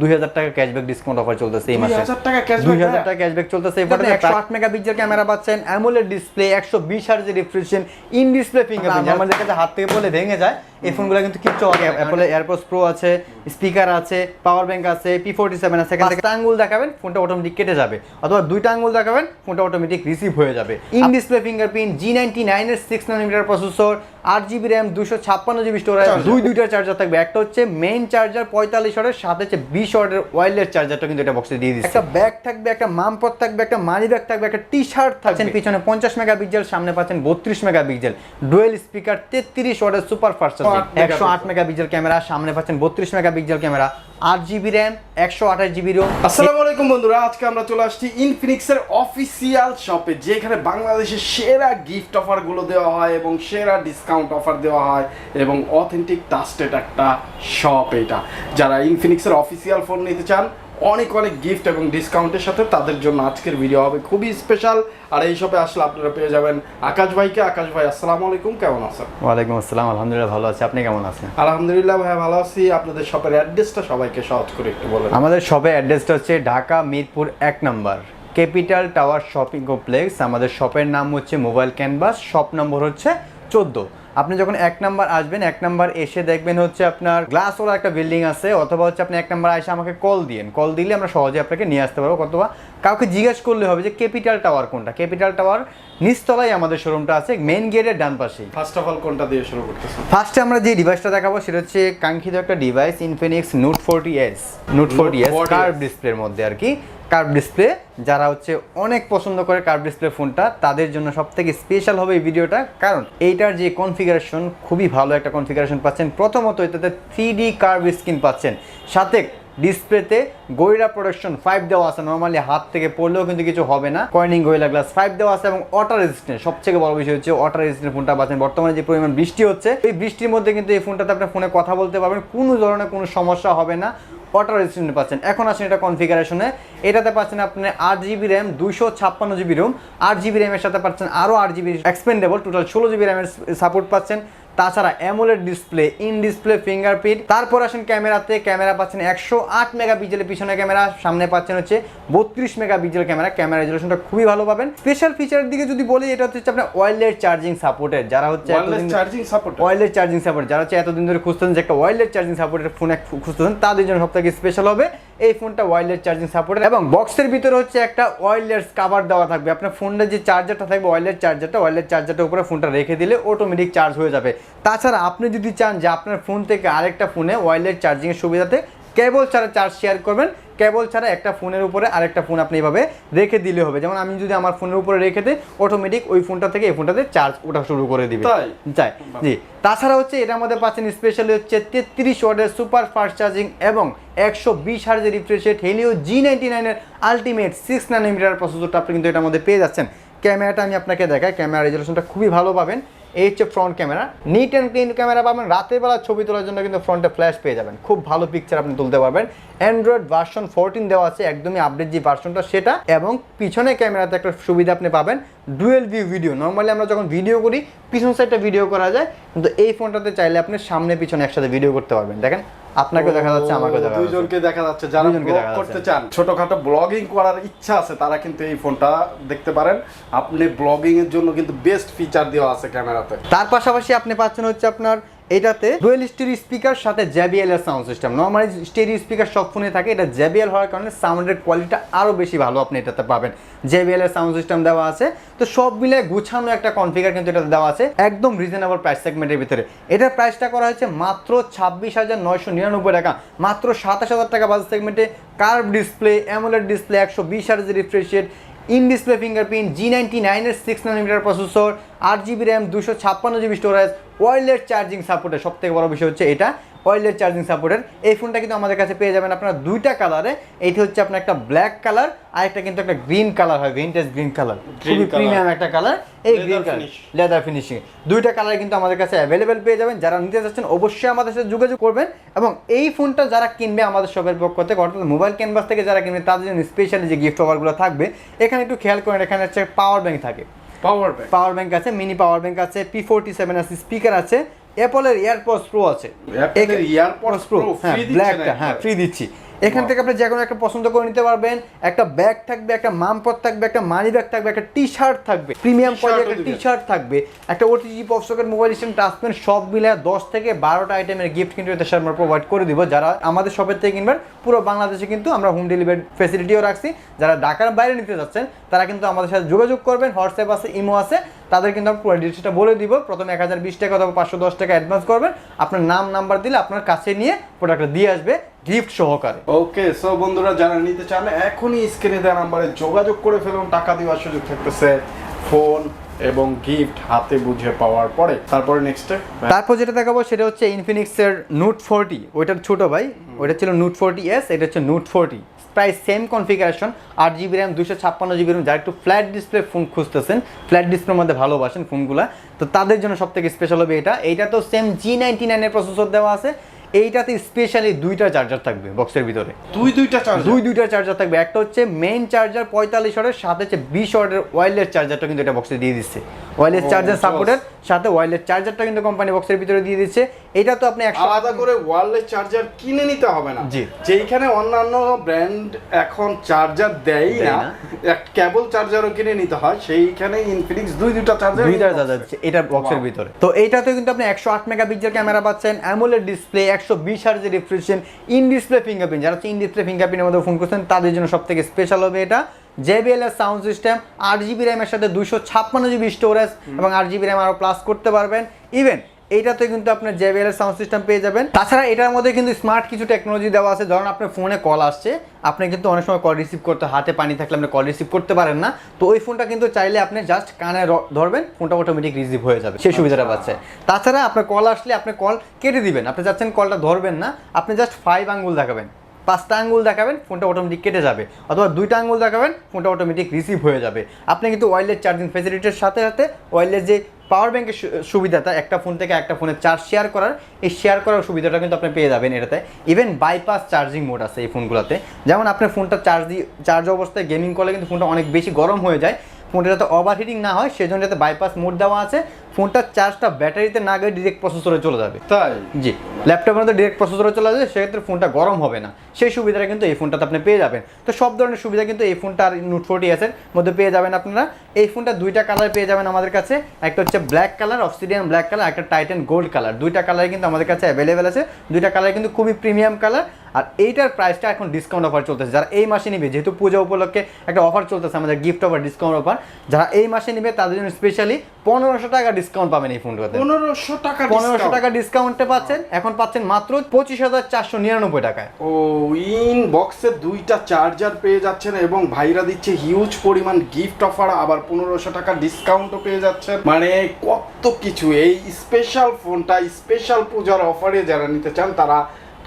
দুই হাজার টাকা ক্যাশব্যাক ডিসকাউন্ট অফার চলতেছে এই মাসে। 2000 টাকা cashback, দুই হাজার। টাকা ক্যাশব্যাক চলতেছে। এবার ফোনে একশো আট মেগাপিক্সেল ক্যামেরা পাচ্ছেন অ্যামোলেড ডিসপ্লে একশো বিশ হার্জের রিফ্রেশন ইন ডিসপ্লে ফিঙ্গারপ্রিন্ট আমাদের কাছে হাত থেকে বলে ভেঙে যায়। এই ফোনগুলো কিন্তু কিচ্ছু অ্যাপলে এয়ারপোর্টস প্রো আছে স্পিকার আছে পাওয়ার ব্যাংক আছে পি ফোর্টি সেভেন আছে এখান থেকে আঙ্গুল দেখাবেন ফোনটা অটোমেটিক কেটে যাবে। অথবা দুইটা আঙ্গুল দেখাবেন ফোনটা অটোমেটিক রিসিভ হয়ে যাবে। In display fingerprint G ninety নাইনের সিক্স নানোমিটার প্রসেসর আট জিবি র্যাম দুশো ছাপ্পান্ন জিবি স্টোরেজ দুই দুইটা চার্জার থাকবে। একটা হচ্ছে মেইন চার্জার পঁয়তাল্লিশ ওয়াটের সাথে হচ্ছে বিশ ওয়াটের ওয়াইলের চার্জারটা কিন্তু এটা বক্সে দিয়ে দিচ্ছে। একটা ব্যাগ থাকবে একটা মামপথ থাকবে একটা মানি ব্যাগ থাকবে একটা টি শার্ট থাকছে পিছনে পঞ্চাশ মেগা পিক্সেল সামনে পাচ্ছেন বত্রিশ মেগা পিক্সেল ডুয়েল স্পিকার তেত্রিশ ওয়াটের সুপার ফাস্ট একশো আট মেগা পিক্সেল ক্যামেরা সামনে পাচ্ছেন বত্রিশ মেগাপিক্সেল ক্যামেরা আট জিবি র্যাম একশো আঠাশ জিবি রোম আসসালামু আলাইকুম বন্ধুরা আজকে আমরা চলে আসছি ইনফিনিক্সের অফিসিয়াল শপে যেখানে বাংলাদেশের সেরা গিফট অফারগুলো দেওয়া হয় এবং সেরা ডিসকাউন্ট অফার দেওয়া হয় এবং অথেন্টিক টাস্টেড একটা শপ এটা। যারা ইনফিনিক্সের অফিসিয়াল ফোন নিতে চান অনেক অনেক গিফট এবং ডিসকাউন্টের সাথে তাদের জন্য আজকের ভিডিও হবে। খুবই স্পেশাল আর এই সবে আসলে আপনারা পেয়ে যাবেন আকাশ ভাইকে। আকাশ ভাই আসসালামু আলাইকুম। কেমন আছেন? ওয়ালাইকুম আসসালাম। আলহামদুলিল্লাহ ভালো আছি। আপনি কেমন আছেন? আলহামদুলিল্লাহ ভাই ভালো আছি। আপনাদের শপের অ্যাড্রেসটা সবাইকে সহজ করে একটু বলেন। আমাদের শপের অ্যাড্রেসটা হচ্ছে ঢাকা মিরপুর এক নম্বর। ক্যাপিটাল টাওয়ার শপিং কমপ্লেক্স আমাদের শপের নাম হচ্ছে মোবাইল ক্যানভাস শপ নম্বর হচ্ছে চোদ্দ। আপনি যখন এক নাম্বার আসবেন, এক নাম্বার এসে দেখবেন হচ্ছে আপনার গ্লাস ওলা একটা বিল্ডিং আছে, অথবা হচ্ছে আপনি এক নাম্বার এসে আমাকে কল দিন কল দিলে আমরা সহজে আপনাকে নিয়ে আসতে পারব, অথবা কাউকে জিজ্ঞেস করলে হবে যে ক্যাপিটাল টাওয়ার কোনটা? ক্যাপিটাল টাওয়ার নিচতলায় আমাদের শোরুমটা আছে মেন গেটের ডান পাশেই ফার্স্ট অফ অল কোনটা দিয়ে শুরু করতেছেন? ফার্স্টে আমরা যে ডিভাইসটা দেখাবো সেটা হচ্ছে কাঙ্ক্ষিত একটা device Infinix note forty S note forty S 40S curve ডিসপ্লের মধ্যে আর কি। কার্ভ ডিসপ্লে যারা হচ্ছে অনেক পছন্দ করে কার্ভ ডিসপ্লে ফোনটা তাদের জন্য সব থেকে স্পেশাল হবে এই ভিডিওটা কারণ এইটার যে কনফিগারেশন খুবই ভালো একটা কনফিগারেশন পাচ্ছেন। প্রথমত এটাতে থ্রি ডি কার্ভ স্ক্রিন পাচ্ছেন। সাথে ডিসপ্লেতে গোয়েলা প্রোডাকশন ফাইভ দেওয়া আছে। নর্মালি হাত থেকে পড়লেও কিন্তু কিছু হবে না। কয়েনিং গোয়েলা গ্লাস ফাইভ দেওয়া আছে এবং ওয়াটার রেজিস্ট্যান্ট সবথেকে বড় বিষয় হচ্ছে ওয়াটার রেজিস্ট্যান্ট ফোনটা পাচ্ছেন বর্তমানে যে পরিমাণ বৃষ্টি হচ্ছে, এই বৃষ্টির মধ্যে কিন্তু এই ফোনটাতে আপনার ফোনে কথা বলতে পারবেন। কোনো ধরনের কোনো সমস্যা হবে না। ওয়াটার রেজিস্ট্যান্ট পাচ্ছেন। এখন আসেন এটা কনফিগারেশনে এটাতে পাচ্ছেন আপনি আট জিবি র্যাম দুশো ছাপ্পান্ন জিবি রুম আট জিবি র্যামের সাথে পাচ্ছেন আরও আট জিবি এক্সপেন্ডেবল টোটাল ষোলো জিবি র্যামের সাপোর্ট পাচ্ছেন। তাছাড়া AMOLED display in display fingerprint তারপর আসেন ক্যামেরাতে ক্যামেরা পাচ্ছেন একশো আট মেগা পিক্সেলের পিছনে ক্যামেরা সামনে পাচ্ছেন হচ্ছে বত্রিশ মেগা পিক্সেল ক্যামেরা ক্যামেরা রেজলিউশনটা খুবই ভালো পাবেন। স্পেশাল ফিচারের দিকে যদি বলি এটা হচ্ছে আপনার ওয়াইল্ডলেস চার্জিং সাপোর্টের যারা হচ্ছে charging support wireless charging support যারা হচ্ছে এতদিন ধরে খুঁজতেছেন যে একটা ওয়াইল্ডলেস চার্জিং সাপোর্টের ফোন এক খুঁজতেছেন তাদের জন্য সব থেকে স্পেশাল হবে। এই ফোনটা ওয়ারলেস চার্জিং সাপোর্ট এবং বক্সের ভিতরে হচ্ছে একটা ওয়ারলেস কাভার দেওয়া থাকবে। আপনার ফোনের যে চার্জারটা থাকবে ওয়ারলেস চার্জারটা ওয়ারলেস চার্জারটা উপরে ফোনটা রেখে দিলে অটোমেটিক চার্জ হয়ে যাবে। তাছাড়া আপনি যদি চান যে আপনার ফোন থেকে আরেকটা ফোনে ওয়ারলেস চার্জিংয়ের সুবিধাতে কেবল ছাড়া চার্জ শেয়ার করবেন কেবল ছাড়া একটা ফোনের উপরে আরেকটা ফোন আপনি এভাবে রেখে দিলে হবে। যেমন আমি যদি আমার ফোনের উপরে রেখে দিই অটোমেটিক ওই ফোনটা থেকে এই ফোনটাতে চার্জ ওঠা শুরু করে দিবে। তাই? চাই জি। তাছাড়া হচ্ছে এটার মধ্যে পাচ্ছেন স্পেশালি হচ্ছে তেত্রিশ ওয়ার্ডের সুপার ফাস্ট চার্জিং এবং একশো বিশ হার্জের refresh rate Helio G ninety নাইনের আলটিমেট সিক্স নানোমিটার প্রসেসরটা আপনি কিন্তু এটার মধ্যে পেয়ে যাচ্ছেন। ক্যামেরাটা আমি আপনাকে দেখাই ক্যামেরা রেজলিউশনটা খুবই ভালো পাবেন। এই হচ্ছে front camera neat and clean camera পাবেন। রাতের বেলা ছবি তোলার জন্য কিন্তু ফ্রন্টে ফ্ল্যাশ পেয়ে যাবেন। খুব ভালো পিকচার আপনি তুলতে পারবেন। অ্যান্ড্রয়েড ভার্সন ফোরটিন দেওয়া আছে, একদমই আপডেট যে ভার্সনটা সেটা। এবং পিছনে ক্যামেরাতে একটা সুবিধা আপনি পাবেন ডুয়েল ভিউ ভিডিও নর্মালি আমরা যখন ভিডিও করি, পিছন সাইডটা ভিডিও করা যায়। কিন্তু এই ফোনটাতে চাইলে আপনি সামনে পিছনে একসাথে ভিডিও করতে পারবেন। দেখেন আপনাকেও দেখা যাচ্ছে আমাকে দেখা যাচ্ছে। দুইজনকে দেখা যাচ্ছে যারা ব্লগ করতে চান। ছোটখাটো ব্লগিং করার ইচ্ছা আছে তারা কিন্তু এই ফোনটা দেখতে পারেন। আপনি ব্লগিং এর জন্য কিন্তু বেস্ট ফিচার দেওয়া আছে ক্যামেরাতে। তার পাশাপাশি আপনি পাচ্ছেন হচ্ছে আপনার এটাতে ডুয়েল স্টেরিও স্পিকার সাথে জ্যাবিএল এর sound system normally stereo speaker সব ফোনে থাকে, এটা জ্যাবিএল হওয়ার কারণে সাউন্ডের কোয়ালিটিটা আরও বেশি ভালো আপনি এটাতে পাবেন। জ্যাবিএল এর সাউন্ড সিস্টেম দেওয়া আছে। তো সব মিলে গুছানো একটা কনফিগার কিন্তু এটাতে দেওয়া আছে, একদম রিজনেবল প্রাইস সেগমেন্টের ভিতরে। এটার প্রাইসটা করা হয়েছে মাত্র ছাব্বিশ হাজার নয়শো নিরানব্বই টাকা। মাত্র সাতাশ হাজার টাকা বাজার সেগমেন্টে কার্ভ ডিসপ্লে অ্যামোলেড ডিসপ্লে একশো বিশ হাজার refresh in display fingerprint G ninety নাইনের সিক্স নানোমিটার প্রসেসর আট জিবি র্যাম দুশো ছাপ্পান্ন জিবি স্টোরেজ ওয়াইল্ডলেস চার্জিং সাপোর্টে সব থেকে বড় বিষয় হচ্ছে এটা। ওয়াইল্ডলেস চার্জিং সাপোর্টের এই ফোনটা কিন্তু আমাদের কাছে পেয়ে যাবেন আপনারা দুইটা কালারে এইটি হচ্ছে আপনার একটা ব্ল্যাক কালার আর একটা কিন্তু একটা গ্রিন কালার হয় ভিন্টেজ গ্রিন কালার খুবই প্রিমিয়াম একটা কালার এই গ্রিন কালার লেদার ফিনিশিং দুইটা কালার কিন্তু আমাদের কাছে অ্যাভেলেবেল পেয়ে যাবেন। যারা নিতে চাচ্ছেন অবশ্যই আমাদের সাথে যোগাযোগ করবেন। এবং এই ফোনটা যারা কিনবে আমাদের শপের পক্ষ থেকে অর্থাৎ মোবাইল ক্যানভাস থেকে যারা কিনবে তাদের জন্য স্পেশালি যে গিফট অফারগুলো থাকবে এখানে একটু খেয়াল করেন এখানে হচ্ছে পাওয়ার ব্যাংক থাকে। পাওয়ার ব্যাংক পাওয়ার ব্যাংক আছে মিনি পাওয়ার ব্যাংক আছে পি ফোরটি সেভেন আছে স্পিকার আছে অ্যাপলের এয়ারপডস প্রো আছে। AirPods Pro হ্যাঁ ব্ল্যাকটা হ্যাঁ ফ্রি দিচ্ছি। এখান থেকে আপনি যে কোনো একটা পছন্দ করে নিতে পারবেন। একটা ব্যাগ থাকবে একটা মামপট থাকবে একটা মানি ব্যাগ থাকবে একটা টি শার্ট থাকবে প্রিমিয়াম কোয়ালিটির একটা টি শার্ট থাকবে। একটা OTG pop socket mobile stand touch pen সব মিলে দশ থেকে বারোটা আইটেমের গিফট কিন্তু এতে আমরা প্রোভাইড করে দিব। যারা আমাদের শপের থেকে কিনবেন পুরো বাংলাদেশে কিন্তু আমরা হোম ডেলিভারি ফেসিলিটিও রাখছি। যারা ঢাকার বাইরে নিতে যাচ্ছেন তারা কিন্তু আমাদের সাথে যোগাযোগ করবেন। হোয়াটসঅ্যাপ আছে ইমো আছে। তাদের কিন্তু আমরা পুরো ডিটেলসটা বলে দিব। প্রথমে এক হাজার বিশ টাকা অথবা পাঁচশো দশ টাকা অ্যাডভান্স করবেন। আপনার নাম নাম্বার দিলে আপনার কাছে নিয়ে প্রোডাক্টটা দিয়ে আসবে গিফট সহকারে। ওকে সো বন্ধুরা যারা নিতে চান এখনই স্ক্রিনে দেওয়া নাম্বারে যোগাযোগ করে ফেলুন। টাকা দেওয়ার সুযোগ থাকতেছে ফোন এবং গিফট হাতে বুঝে পাওয়ার পরে। তারপরে নেক্সট তারপর যেটা দেখাবো সেটা হচ্ছে ইনফিনিক্সের নোট ফোরটি ওইটার ছোট ভাই ওইটা ছিল নোট ফোরটি এস এটা হচ্ছে নোট ফোরটি প্রায় সেম কনফিগারেশন আট জিবি র্যাম দুশো ছাপ্পান্ন জিবি র্যাম যারা একটু ফ্ল্যাট ডিসপ্লে ফোন খুঁজতেছেন ফ্ল্যাট ডিসপ্লের মধ্যে ভালোবাসেন ফোনগুলো তো তাদের জন্য সব থেকে স্পেশাল হবে এটা। এইটা তো সেম জি নাইনটি নাইনের প্রসেসর দেওয়া আছে। এইটাতে স্পেশালি দুইটা চার্জার থাকবে বক্সের ভিতরে। দুই দুইটা চার্জ দুই দুইটা চার্জার থাকবে। একটা হচ্ছে মেইন চার্জার পঁয়তাল্লিশ ওয়াটের সাথে হচ্ছে বিশ ওয়াটের ওয়্যারলেস চার্জারটা কিন্তু এটা বক্সে দিয়ে দিচ্ছে। ওয়্যারলেস চার্জার জোস। সাপোর্টের সাথে ওয়্যারলেস চার্জারটা কিন্তু কোম্পানি বক্সের ভিতরে দিয়ে দিচ্ছে। এটা তো আপনি একশো আলাদা করে ওয়ারলেস চার্জার কিনে নিতে হবে না। জি। যেইখানে অন্যান্য ব্র্যান্ড এখন চার্জার দেয় না। কেবল চার্জারও কিনে নিতে হয় সেইখানে ইনফিনিক্স দুই দুইটা চার্জার দুইটা চার্জার দিচ্ছে এটা বক্সের ভিতরে। তো এইটাতে কিন্তু আপনি একশো আট মেগাপিক্সেল ক্যামেরা পাচ্ছেন অ্যামোলেড ডিসপ্লে একশো বিশ হার্জের রিফ্রেশন ইন ডিসপ্লে ফিঙ্গারপ্রিন্ট যারা হচ্ছে ইন ডিসপ্লে ফিঙ্গারপ্রিন্টের মধ্যে ফোন করছেন তাদের জন্য সব থেকে স্পেশাল হবে এটা। জেবিএল এর সাউন্ড সিস্টেম আট জিবি র্যামের সাথে দুশো ছাপ্পান্ন জিবি স্টোরেজ এবং আট জিবি র্যাম আরও প্লাস করতে পারবেন। ইভেন এইটাতে কিন্তু আপনার জেবিএল এর সাউন্ড সিস্টেম পেয়ে যাবেন। তাছাড়া এটার মধ্যে কিন্তু স্মার্ট কিছু টেকনোলজি দেওয়া আছে। ধরুন আপনার ফোনে কল আসছে আপনি কিন্তু অনেক সময় কল রিসিভ করতে হাতে পানি থাকলে আপনি কল রিসিভ করতে পারেন না। তো ওই ফোনটা কিন্তু চাইলে আপনি জাস্ট কানে ধরবেন ফোনটা অটোমেটিক রিসিভ হয়ে যাবে। সেই সুবিধাটা পাচ্ছে। তাছাড়া আপনার কল আসলে আপনি কল কেটে দিবেন। আপনি চাচ্ছেন কলটা ধরবেন না। আপনি জাস্ট ফাইভ আঙ্গুল দেখাবেন। পাঁচটা আঙ্গুল দেখাবেন, ফোনটা অটোমেটিক কেটে যাবে। অথবা দুইটা আঙ্গুল দেখাবেন, ফোনটা অটোমেটিক রিসিভ হয়ে যাবে। আপনি কিন্তু ওয়্যারলেস চার্জিং ফেসিলিটির সাথে সাথে ওয়্যারলেস যে পাওয়ার ব্যাংকের সুবিধাটা, একটা ফোন থেকে একটা ফোনে চার্জ শেয়ার করার, এই শেয়ার করার সুবিধাটা কিন্তু আপনি পেয়ে যাবেন এটাতে। ইভেন বাইপাস চার্জিং মোড আছে এই ফোনগুলোতে। যেমন আপনার ফোনটা চার্জ দিয়ে চার্জ অবস্থায় গেমিং করলে কিন্তু ফোনটা অনেক বেশি গরম হয়ে যায়। ফোনটা যাতে ওভারহিটিং না হয়, সেজন্য যাতে বাইপাস মোড দেওয়া আছে। ফোনটার চার্জটা ব্যাটারিতে না গিয়ে ডিরেক্ট প্রসেসরে চলে যাবে। তাই? জি। ল্যাপটপের মধ্যে ডিরেক্ট প্রসেসরে চলে যাবে সেক্ষেত্রে ফোনটা গরম হবে না। সেই সুবিধাটা কিন্তু এই ফোনটাতে আপনি পেয়ে যাবেন। তো সব ধরনের সুবিধা কিন্তু এই ফোনটা আর নোট ফোরটি এসের মধ্যে পেয়ে যাবেন আপনারা। এই ফোনটা দুইটা কালার পেয়ে যাবেন আমাদের কাছে। একটা হচ্ছে black colour obsidian black colour একটা টাইটান গোল্ড কালার দুইটা কালার কিন্তু আমাদের কাছে অ্যাভেলেবেল আছে। দুইটা কালার কিন্তু খুবই প্রিমিয়াম কালার আর এইটার প্রাইসটা এখন ডিসকাউন্ট অফার চলতেছে। যারা এই মাসে নিবে যেহেতু পূজা উপলক্ষে একটা অফার চলতেছে আমাদের গিফট অফার ডিসকাউন্ট অফার যারা এই মাসে নিবে তাদের জন্য স্পেশালি পনেরোশো টাকা ডিসকাউন্ট পাবেন এই ফোনটাতে। পনেরোশো টাকা পনেরোশো। টাকা ডিসকাউন্টে পাচ্ছেন। এখন পাচ্ছেন মাত্র পঁচিশ হাজার চারশো নিরানব্বই টাকায়। ও ইন বক্সে দুইটা চার্জার পেয়ে যাচ্ছেন এবং ভাইরা দিচ্ছে হিউজ পরিমাণ গিফট অফার আবার পনেরোশো টাকা ডিসকাউন্টও পেয়ে যাচ্ছেন। মানে কত কিছু এই স্পেশাল ফোনটা স্পেশাল পূজার অফারে যারা নিতে চান তারা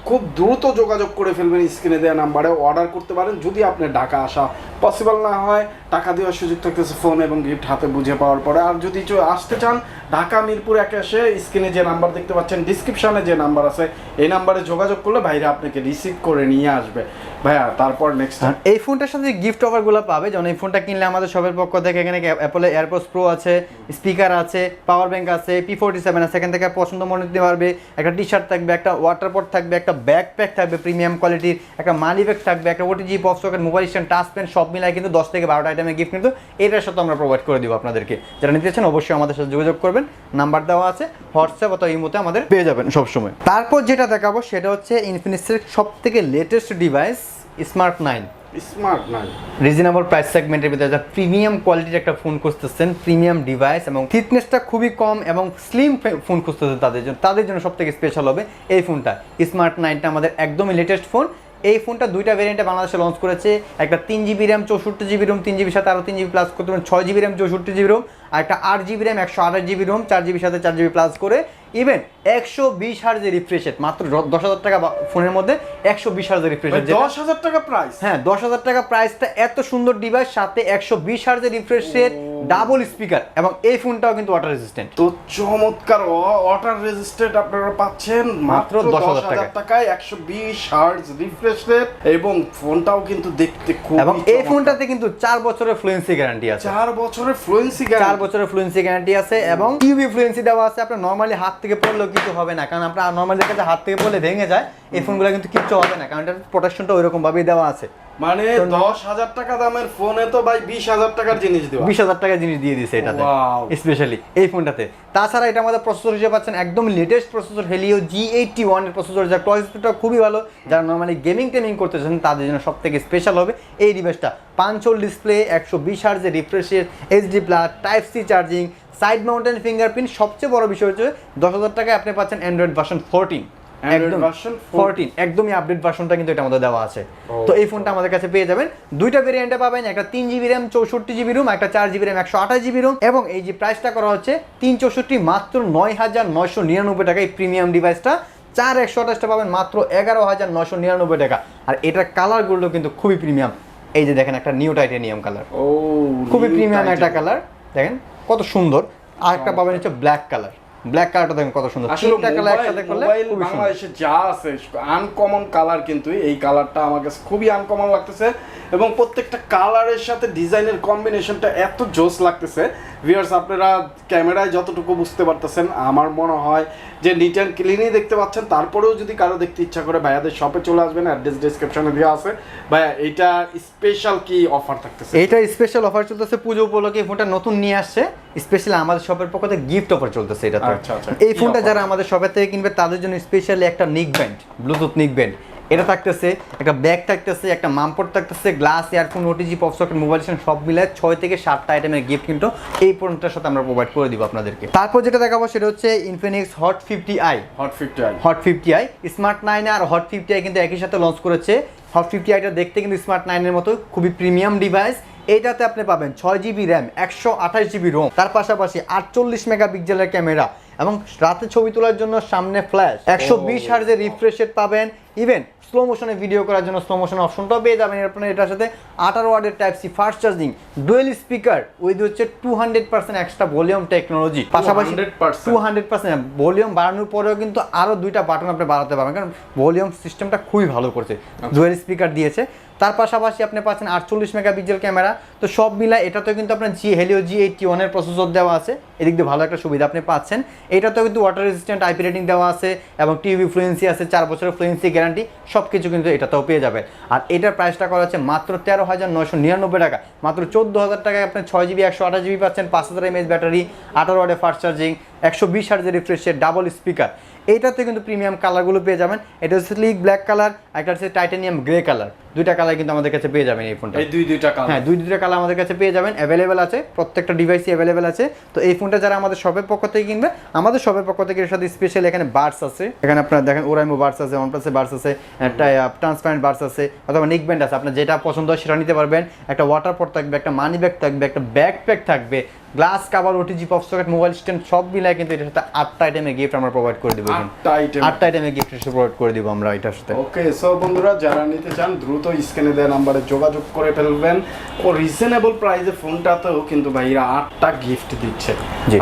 খুব দ্রুত যোগাযোগ করে ফেলবেন স্ক্রিনে দেওয়া নাম্বারে অর্ডার করতে পারেন, যদি আপনি ঢাকা আসা পসিবল না হয়। টাকা দেওয়ার সুযোগ থাকতেছে ফোন এবং গিফট হাতে বুঝে পাওয়ার পরে। আর যদি আসতে চান ঢাকা, মিরপুর একে এসে স্ক্রিনে যে নাম্বার দেখতে পাচ্ছেন ডিসক্রিপশনে যে নাম্বার আছে, এই নাম্বারে যোগাযোগ করলে ভাইরা আপনাকে রিসিভ করে নিয়ে আসবে। ভাইয়া, তারপর নেক্সট এই ফোনটার সাথে গিফট অফারগুলো পাবে, যেমন এই ফোনটা কিনলে আমাদের সবের পক্ষ থেকে এখানে অ্যাপলে এয়ারপোর্টস প্রো আছে স্পিকার আছে পাওয়ার ব্যাংক আছে পি ফোর্টি সেভেন আছে এখান থেকে পছন্দ মনে নিতে পারবে, একটা টি শার্ট থাকবে, একটা ওয়াটার পট থাকবে, একটা ব্যাকপ্যাক থাকবে প্রিমিয়াম কোয়ালিটির একটা মানি ব্যাগ থাকবে, একটা OTG pop socket mobile stand touch সব মিলাই কিন্তু দশ থেকে বারোটা আইটেমের গিফট কিন্তু এটার সাথে আমরা প্রোভাইড করে দিব আপনাদেরকে। যারা নিতে চান অবশ্যই আমাদের সাথে যোগাযোগ করবেন। নাম্বার দেওয়া আছে হোয়াটসঅ্যাপ অথবা ইমোতে আমাদের পেয়ে যাবেন সবসময়। তারপর যেটা দেখাবো সেটা হচ্ছে ইনফিনিক্সের সব থেকে latest device smart nine smart nine reasonable price সেগমেন্টের ভিতরে যা প্রিমিয়াম কোয়ালিটির একটা ফোন খুঁজতেছেন প্রিমিয়াম ডিভাইস এবং থিকনেসটা খুবই কম এবং স্লিম ফোন খুঁজতেছেন তাদের জন্য। তাদের জন্য সব থেকে স্পেশাল হবে এই ফোনটা স্মার্ট নাইনটা আমাদের একদমই লেটেস্ট ফোন এই ফোনটা দুইটা ভেরিয়েন্টে বাংলাদেশে লঞ্চ করেছে। একটা তিন জিবি র্যাম চৌষট্টি জিবি রোম তিন জিবির সাথে আরও তিন জিবি প্লাস করতে পারেন। ছয় জিবি র্যাম চৌষট্টি জিবি রোম আর একটা আট জিবি র্যাম একশো আঠাশ জিবি রোম চার জিবির সাথে চার জিবি প্লাস করে। ইভেন একশো বিশ হার্জে রিফ্রেশ মাত্র দশ হাজার টাকা ফোনের মধ্যে একশো বিশ হার্জে রিফ্রেশ দশ হাজার টাকা প্রাইস হ্যাঁ দশ হাজার টাকা প্রাইসটা এত সুন্দর ডিভাইস সাথে একশো বিশ হার্জের রিফ্রেশ রেট ডাবল স্পিকার এবং এই ফোনটাও কিন্তু ওয়াটার রেজিস্ট্যান্ট তো চমৎকার ওয়াটার রেজিস্ট্যান্ট আপনারা পাচ্ছেন মাত্র দশ 10,000 হাজার টাকায়। একশো বিশ হার্জ রিফ্রেশ রেট এবং ফোনটাও কিন্তু দেখতে খুব এবং এই ফোনটাতে কিন্তু চার বছরের ফ্লুয়েন্সি গ্যারান্টি আছে। চার বছরের ফ্লুয়েন্সি চার বছরের ফ্লুয়েন্সি গ্যারান্টি আছে এবং ইউভি ফ্লুয়েন্সি দেওয়া আছে আপনার নর্মালি হাত থেকে পড়লেও কিছু হবে না কারণ আপনার নর্মালি দেখা যায় হাত থেকে পড়লে ভেঙে যায় এই ফোনগুলো কিন্তু কিচ্ছু হবে না কারণ এটার প্রোটেকশনটা ওই রকম ভাবেই দেওয়া আছে। মানে দশ হাজার টাকা দামের ফোনে তো ভাই বিশ হাজার টাকার জিনিস দেওয়া। বিশ হাজার টাকা জিনিস দিয়ে দিছে এটাতে স্পেশালি এই ফোনটাতে। তাছাড়া এটা আমাদের প্রসেসর হিসেবে পাচ্ছেন একদম latest processor Helio G eighty ওয়ানের প্রসেসর যার ক্লক খুবই ভালো। যারা নর্মালি গেমিং টেমিং করতেছেন তাদের জন্য সব থেকে স্পেশাল হবে এই ডিভাইসটা পাঁচল ডিসপ্লে একশো বিশ হার্জের রিফ্রেশের HD plus type C charging side mounted fingerprint সবচেয়ে বড় বিষয় হচ্ছে দশ হাজার টাকায় আপনি পাচ্ছেন অ্যান্ড্রয়েড ভার্সন ফোরটিন একদম। version 14 ফোরটিন একদমই আপডেট ভার্সনটা কিন্তু এটা আমাদের দেওয়া আছে। তো এই ফোনটা আমাদের কাছে পেয়ে যাবেন। দুইটা ভেরিয়েন্টে পাবেন একটা তিন জিবি র্যাম চৌষট্টি জিবি রুম একটা চার জিবি র্যাম একশো আঠাশ জিবি রুম এবং এই যে প্রাইসটা করা হচ্ছে তিন চৌষট্টি মাত্র নয় হাজার নয়শো নিরানব্বই টাকা। এই প্রিমিয়াম ডিভাইসটা চার একশো আঠাশটা পাবেন মাত্র এগারো হাজার নয়শো নিরানব্বই টাকা। আর এটার কালারগুলো কিন্তু খুবই প্রিমিয়াম এই যে দেখেন একটা নিউ টাইটেনিয়াম কালার ও খুবই প্রিমিয়াম একটা কালার দেখেন কত সুন্দর। আর একটা পাবেন হচ্ছে ব্ল্যাক কালার ব্ল্যাক কালারটা দেখেন কত সুন্দর। আসলে তিনটা কালার একসাথে করলে মোবাইল খুবই বাংলাদেশে যা আছে আনকমন কালার কিন্তু এই কালারটা আমার কাছে খুবই আনকমন লাগতেছে। এবং প্রত্যেকটা কালারের সাথে ডিজাইনের কম্বিনেশনটা এত জোস লাগতেছে। ভিউয়ার্স আপনারা ক্যামেরায় যতটুকু বুঝতে পারতেছেন আমার মনে হয় যে নিট অ্যান্ড ক্লিনই দেখতে পাচ্ছেন। তারপরেও যদি কারও দেখতে ইচ্ছা করে ভাইয়াদের শপে চলে আসবেন অ্যাড্রেস ডিসক্রিপশনে দেওয়া আছে। ভাইয়া এটা স্পেশাল কি অফার থাকতেছে? এটা স্পেশাল অফার চলতেছে পুজো উপলক্ষে ফোনটা নতুন নিয়ে আসছে। স্পেশালি আমাদের শপের পক্ষ থেকে গিফট অফার চলতেছে এটা আচ্ছা, আচ্ছা। এই ফোনটা যারা আমাদের শপের থেকে কিনবে তাদের জন্য স্পেশালি একটা নিক ব্যান্ড ব্লুটুথ নিক ব্যান্ড এটা থাকতেছে একটা ব্যাগ থাকতেছে একটা মামপট থাকতেছে glass earphone OTG pop socket mobile stand সব মিলে ছয় থেকে সাতটা আইটেমের গিফট কিন্তু এই ফোনটার সাথে আমরা প্রোভাইড করে দিব আপনাদেরকে। তারপর যেটা দেখাবো সেটা হচ্ছে Infinix hot fifty i hot fifty i hot fifty i smart nine R hot fifty I কিন্তু একই সাথে লঞ্চ করেছে। হট ফিফটি আইটা দেখতে কিন্তু স্মার্ট নাইনের মতো খুবই প্রিমিয়াম ডিভাইস এইটাতে আপনি পাবেন ছয় জিবি র্যাম একশো আঠাশ জিবি রোম তার পাশাপাশি আটচল্লিশ মেগাপিক্সেলের ক্যামেরা এবং রাতে ছবি তোলার জন্য সামনে ফ্ল্যাশ একশো বিশ হার্জের রিফ্রেশ পাবেন ইভেন স্লো মোশনে ভিডিও করার জন্য স্লো মোশন অপশনটাও পেয়ে যাবেন। আপনার এটার সাথে আঠারো ওয়ার্ডের type C fast charging dual speaker with হচ্ছে two hundred percent extra volume technology পাশাপাশি টু হান্ড্রেড পার্সেন্ট ভলিউম বাড়ানোর পরেও কিন্তু আরও দুইটা বাটন আপনি বাড়াতে পারবেন। কারণ ভলিউম সিস্টেমটা খুবই ভালো করছে। ডুয়েল স্পিকার দিয়েছে। তার পাশাপাশি আপনি পাচ্ছেন আটচল্লিশ মেগাপিক্সেল ক্যামেরা তো সব মিলায় এটাতেও কিন্তু আপনার জি হেলিও জি এইটটি ওয়ানের প্রসেসর দেওয়া আছে। এদিক দিয়ে ভালো একটা সুবিধা আপনি পাচ্ছেন। এটাতেও কিন্তু ওয়াটার রেজিস্ট্যান্ট আইপি রেটিং দেওয়া আছে এবং টিভি ফ্লুয়েন্সি আছে চার বছরের ফ্লুয়েন্সি গ্যারান্টি সব কিছু কিন্তু এটাতেও পেয়ে যাবেন। আর এটার প্রাইসটা করা হচ্ছে মাত্র তেরো হাজার নয়শো নিরানব্বই টাকা। মাত্র চোদ্দ হাজার টাকায় আপনি ছয় জিবি একশো আঠাশ জিবি পাচ্ছেন, পাঁচ হাজার এমএস ব্যাটারি আঠারো ওয়ার্ডে ফাস্ট চার্জিং একশো বিশ হার্জের রিফ্রেশের ডাবল স্পিকার এইটাতে কিন্তু প্রিমিয়াম কালারগুলো পেয়ে যাবেন। এটা হচ্ছে স্লিক ব্ল্যাক কালার একটা হচ্ছে টাইটানিয়াম গ্রে কালার দুইটা কালার কিন্তু আমাদের কাছে পেয়ে যাবেন এই ফোনটা এই দুই দুইটা কালার হ্যাঁ দুই দুইটা কালার আমাদের কাছে পেয়ে যাবেন। অ্যাভেলেবেল আছে প্রত্যেকটা ডিভাইসই অ্যাভেলেবেল আছে। তো এই ফোনটা যারা আমাদের শপের পক্ষ থেকে কিনবে আমাদের শপের পক্ষ থেকে এর সাথে স্পেশাল এখানে বার্স আছে। এখানে আপনার দেখেন ওরাইমো বার্স আছে ওয়ানপ্লাসে বার্স আছে একটা ট্রান্সপারেন্ট বার্স আছে অথবা নেক ব্যান্ড আছে। আপনার যেটা পছন্দ হয় সেটা নিতে পারবেন। একটা ওয়াটার পট থাকবে একটা মানি ব্যাগ থাকবে একটা ব্যাকপ্যাক থাকবে। Glass cover OTG pop socket mobile stand সব মিলায় কিন্তু এটার সাথে আটটা আইটেমের গিফট আমরা প্রোভাইড করে দেবো আটটা আইটেম আটটা আইটেমের গিফট হিসেবে প্রোভাইড করে দিব আমরা এটার সাথে। ওকে সো বন্ধুরা যারা নিতে চান দ্রুত স্ক্রিনে দেওয়া নাম্বারে যোগাযোগ করে ফেলবেন। ও রিজনেবল প্রাইসে ফোনটাতেও কিন্তু ভাইরা আটটা গিফট দিচ্ছে।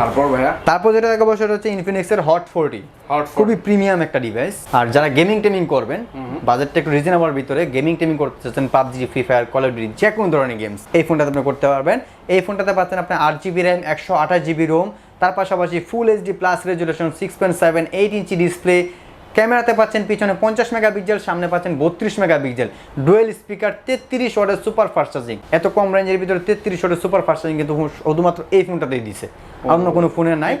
তারপর ভাইয়া? তারপর যেটা দেখাবো সেটা হচ্ছে ইনফিনিক্সের হট ফোরটি হট খুবই প্রিমিয়াম একটা ডিভাইস আর যারা গেমিং টেমিং করবেন বাজেটটা একটু রিজনেবল ভিতরে গেমিং টেমিং করতে চাচ্ছেন PUBG free fire call of duty যে কোনো ধরনের গেমস এই ফোনটাতে আপনি করতে পারবেন। এই ফোনটাতে পাচ্ছেন আপনি আট জিবি র্যাম একশো আঠাশ জিবি রোম তার পাশাপাশি full HD plus resolution six point seven eight inch display ক্যামেরাতে পাচ্ছেন পিছনে পঞ্চাশ মেগাপিক্সেল সামনে পাচ্ছেন বত্রিশ মেগাপিক্সেল। ডুয়েল স্পিকার তেত্রিশ ওয়াটের সুপার ফাস্ট চার্জিং এত কম রেঞ্জের ভিতরে তেত্রিশ ওয়াটের সুপার ফাস্ট চার্জিং কিন্তু শুধুমাত্র এই ফোনটাতেই দিছে। অন্য কোনো ফোনে নাই।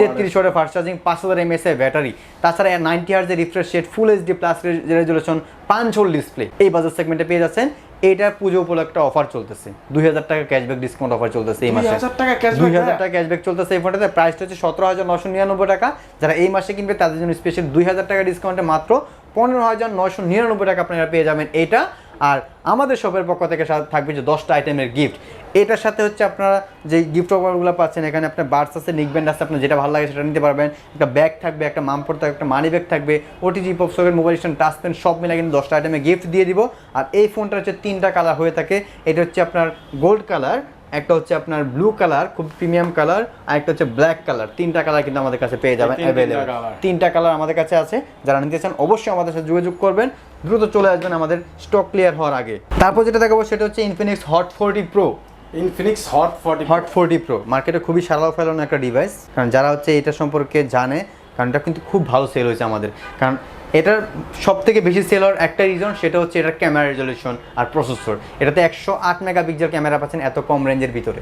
তেত্রিশ ওয়াটের। ফাস্ট চার্জিং পাঁচ হাজার এমএস এর ব্যাটারি তাছাড়া ninety হার্জের refresh rate full HD plus resolution পাঁচ হোল ডিসপ্লে এই বাজার সেগমেন্টে পেয়ে যাচ্ছেন এটা পুজো উপলক্ষে অফার চলতেছে। দুই হাজার টাকা ক্যাশব্যাক ডিসকাউন্ট অফার চলতেছে এই মাসে। 2000 টাকা cashback দুই হাজার টাকা ক্যাশব্যাক চলতেছে এই ফোনটাতে প্রাইসটা হচ্ছে সতেরো হাজার নশো নিরানব্বই টাকা। যারা এই মাসে কিনবে তাদের জন্য স্পেশাল দুই হাজার টাকা ডিসকাউন্টে মাত্র পনেরো হাজার নশো নিরানব্বই টাকা আপনারা পেয়ে যাবেন এটা আর আমাদের শপের পক্ষ থেকে থাকবে যে দশটা আইটেমের গিফট এটার সাথে হচ্ছে আপনারা যে গিফট অফারগুলো পাচ্ছেন এখানে আপনার বার্স আছে নিকব্যান্ড আছে আপনার যেটা ভালো লাগে সেটা নিতে পারবেন। একটা ব্যাগ থাকবে একটা মামপট থাকবে একটা মানি ব্যাগ থাকবে ওটিজি পপসকের মোবাইল স্ট্যান্ড টাচ পেন সব মিলে কিন্তু দশটা আইটেমে গিফট দিয়ে দিব। আর এই ফোনটা হচ্ছে তিনটা কালার হয়ে থাকে। এটা হচ্ছে আপনার গোল্ড কালার একটা হচ্ছে আপনার ব্লু কালার খুব প্রিমিয়াম কালার আর একটা হচ্ছে ব্ল্যাক কালার তিনটা কালার কিন্তু আমাদের কাছে পেয়ে যাবেন অ্যাভেলেবেল তিনটা কালার আমাদের কাছে আছে। যারা নিতে চান অবশ্যই আমাদের সাথে যোগাযোগ করবেন। দ্রুত চলে আসবেন আমাদের স্টক ক্লিয়ার হওয়ার আগে। তারপর যেটা দেখাবো সেটা হচ্ছে Infinix hot forty pro Infinix hot forty hot forty pro মার্কেটে খুবই সারাও ফেলানো একটা ডিভাইস কারণ যারা হচ্ছে এটা সম্পর্কে জানে কারণ এটা কিন্তু খুব ভালো সেল হয়েছে আমাদের। কারণ এটার সব থেকে বেশি সেল হওয়ার একটা রিজন সেটা হচ্ছে এটার ক্যামেরা রেজলিউশন আর প্রসেসর এটাতে একশো আট মেগাপিক্সেল ক্যামেরা পাচ্ছেন এত কম রেঞ্জের ভিতরে।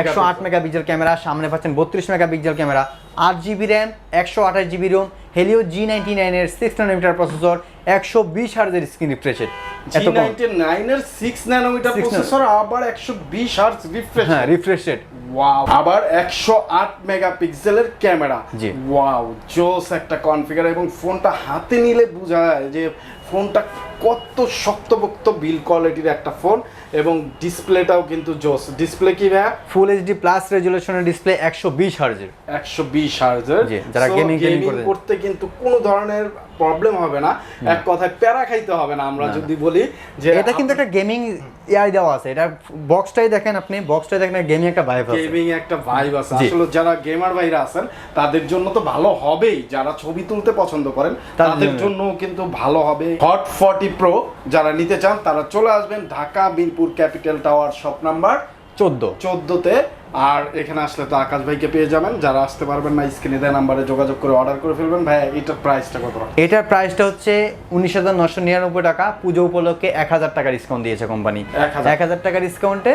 একশো আট মেগাপিক্সেল ক্যামেরা সামনে পাচ্ছেন বত্রিশ মেগাপিক্সেল ক্যামেরা আট জিবি র্যাম একশো আঠাশ GB ROM Helio G ninety নাইনের সিক্স নানোমিটার প্রসেসর একশো বিশ হার্জের স্ক্রিন রিফ্রেশের এত নাইনের সিক্স ন্যানোমিটার প্রসেসর আবার একশো বিশ হার্জ রিফ্রেশ হ্যাঁ রিফ্রেশ রেট ওয়াও আবার একশো আট মেগাপিক্সেলের ক্যামেরা। ওয়াও জোস একটা কনফিগার এবং ফোনটা হাতে নিলে বোঝা যায় যে ফোনটা কত শক্তপোক্ত বিল কোয়ালিটির একটা ফোন এবং ডিসপ্লেটাও কিন্তু জোস। ডিসপ্লে কি ভাইয়া? ফুল এইচডি প্লাস রেজুলেশনের ডিসপ্লে একশো বিশ হার্জের একশো বিশ হার্জের যারা করতে করতে কিন্তু কোনো ধরনের প্রবলেম হবে না। এক কথায় প্যারা খাইতে হবে না আমরা যদি বলি যে এটা কিন্তু একটা গেমিং ইয়ার দেওয়া আছে। এটা বক্সটাই দেখেন আপনি বক্সটাই দেখেন গেমিং একটা ভাইব আছে। গেমিং একটা ভাইব আছে। আসলে যারা গেমার ভাইরা আছেন তাদের জন্য তো ভালো হবেই। যারা ছবি তুলতে পছন্দ করেন তাদের। জন্য। কিন্তু ভালো হবে। হট ফর্টি প্রো যারা নিতে চান তারা চলে আসবেন ঢাকা বিনপুর ক্যাপিটাল টাওয়ার শপ নাম্বার চোদ্দ। চোদ্দতে আর এখানে আসলে তো আকাশ ভাইকে পেয়ে যাবেন। যারা আসতে পারবেন না স্ক্রিনে দেওয়া নাম্বারে যোগাযোগ করে অর্ডার করে ফেলবেন। ভাই এটার প্রাইসটা কত এটার প্রাইসটা হচ্ছে উনিশ হাজার নশো নিরানব্বই টাকা। পুজো উপলক্ষে এক হাজার টাকা ডিসকাউন্ট দিয়েছে কোম্পানি এক হাজার। টাকা ডিসকাউন্টে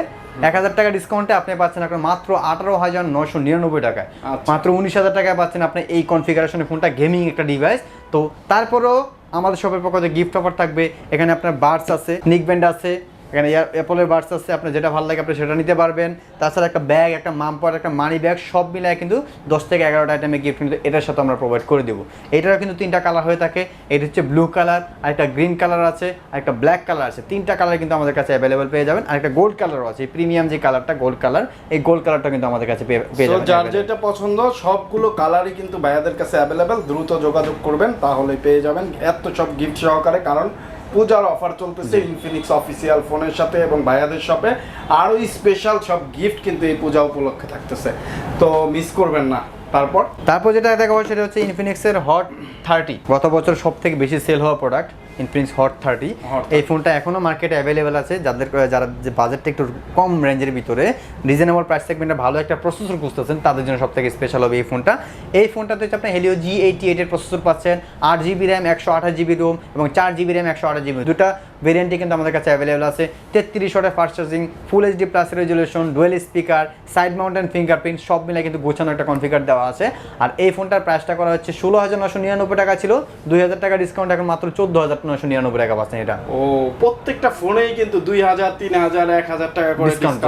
এক হাজার টাকা ডিসকাউন্টে আপনি পাচ্ছেন এখন মাত্র আঠারো হাজার নশো নিরানব্বই টাকায়। আচ্ছা। মাত্র উনিশ হাজার টাকায় পাচ্ছেন আপনি এই কনফিগারেশনের ফোনটা গেমিং একটা ডিভাইস তো তারপরেও আমাদের শপের পক্ষ থেকে গিফট অফার থাকবে। এখানে আপনার বার্স আছে নিক ব্যান্ড আছে এখানে অ্যাপলের বার্ডস আছে আপনার যেটা ভালো লাগে আপনি সেটা নিতে পারবেন। তাছাড়া একটা ব্যাগ একটা মামপার একটা মানি ব্যাগ সব মিলায় কিন্তু দশ থেকে এগারোটা আইটেমে গিফট কিন্তু এটার সাথে আমরা প্রোভাইড করে দেবো। এটারও কিন্তু তিনটা কালার হয়ে থাকে। এটা হচ্ছে ব্লু কালার আর একটা গ্রিন কালার আছে আর একটা ব্ল্যাক কালার আছে। তিনটা কালার কিন্তু আমাদের কাছে অ্যাভেলেবেল পেয়ে যাবেন। আর একটা গোল্ড কালারও আছে প্রিমিয়াম যে কালারটা গোল্ড কালার এই গোল্ড কালারটা কিন্তু আমাদের কাছে পেয়ে পেয়ে যাবেন যার যেটা পছন্দ সবগুলো কালারই কিন্তু ভাইয়াদের কাছে অ্যাভেলেবেল দ্রুত যোগাযোগ করবেন তাহলে পেয়ে যাবেন। এত সব গিফট সহকারে কারণ পূজার অফার চলতেছে ইনফিনিক্স অফিসিয়াল ফোনের সাথে এবং ভাইয়াদের শপে আরও স্পেশাল সব গিফট কিন্তু এই পূজা উপলক্ষে থাকতেছে। তো মিস করবেন না। তারপর? তারপর যেটা দেখাবো সেটা হচ্ছে ইনফিনিক্সের হট থার্টি গত বছর সব থেকে বেশি সেল হওয়া প্রোডাক্ট ইনফিনিক্স হট থার্টি। এই ফোনটা এখনও মার্কেটে অ্যাভেলেবেল আছে। যাদের যারা যে বাজেটটা একটু কম রেঞ্জের ভিতরে রিজনেবল প্রাইস সেগমেন্টে ভালো একটা প্রসেসর খুঁজতেছেন তাদের জন্য সব থেকে স্পেশাল হবে এই ফোনটা। এই ফোনটাতে হচ্ছে আপনি হেলিও জি এইটি এইটের প্রসেসর পাচ্ছেন আট জিবি র্যাম একশো আঠাশ জিবি রোম এবং চার জিবি র্যাম একশো আঠাশ জিবি দুটা ভেরিয়েন্টই কিন্তু আমাদের কাছে অ্যাভেলেবেল আছে। তেত্রিশ ওয়াটের fast charging full HD plus resolution dual speaker side mounted fingerprint সব মিলে কিন্তু গোছানো একটা কনফিগার দেওয়া আছে। আর এই ফোনটার প্রাইসটা করা হচ্ছে ষোলো হাজার নশো নিরানব্বই টাকা ছিল। দুই হাজার টাকা ডিসকাউন্ট এখন মাত্র চোদ্দ হাজার নশো নিরানব্বই টাকা পাচ্ছেন এটা। ও প্রত্যেকটা ফোনেই কিন্তু দুই হাজার তিন হাজার এক হাজার টাকা করে ডিসকাউন্ট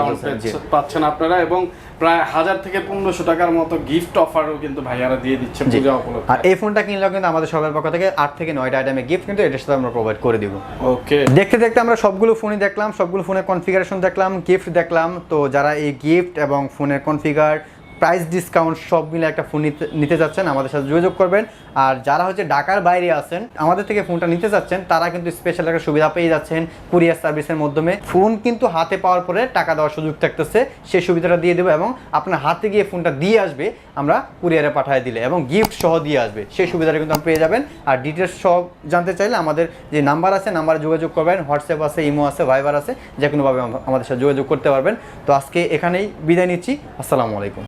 পাচ্ছেন আপনারা। এবং প্রায় হাজার থেকে পনেরোশো টাকার মতো গিফট অফারও কিন্তু ভাইয়ারা দিয়ে দিচ্ছে পূজা উপলক্ষে। আর এই ফোনটা কিনলেও কিন্তু আমাদের সবার পক্ষ থেকে আট থেকে নয়টা আইটেমে গিফট কিন্তু এটার সাথে আমরা প্রোভাইড করে দিব। ওকে দেখতে দেখতে আমরা সবগুলো ফোনই দেখলাম সবগুলো ফোনের কনফিগারেশন দেখলাম গিফট দেখলাম। তো যারা এই গিফট এবং ফোনের কনফিগার প্রাইস ডিসকাউন্ট সব মিলে একটা ফোন নিতে যাচ্ছেন, আমাদের সাথে যোগাযোগ করবেন। আর যারা হচ্ছে ঢাকার বাইরে আছেন, আমাদের থেকে ফোনটা নিতে যাচ্ছেন, তারা কিন্তু স্পেশাল একটা সুবিধা পেয়ে যাচ্ছেন কুরিয়ার সার্ভিসের মাধ্যমে। ফোন কিন্তু হাতে পাওয়ার পরে টাকা দেওয়ার সুযোগ থাকতেছে সেই সুবিধাটা দিয়ে দেবো এবং আপনার হাতে গিয়ে ফোনটা দিয়ে আসবে, আমরা কুরিয়ারে পাঠিয়ে দিলে এবং গিফট সহ দিয়ে আসবে। সেই সুবিধাটা কিন্তু আপনি পেয়ে যাবেন। আর ডিটেলস সব জানতে চাইলে আমাদের যে নাম্বার আছে নাম্বারে যোগাযোগ করবেন হোয়াটসঅ্যাপ আছে ইমো আছে ভাইবার আছে, যে কোনোভাবে আমাদের সাথে যোগাযোগ করতে পারবেন। তো আজকে এখানেই বিদায় নিচ্ছি। আসসালামু আলাইকুম।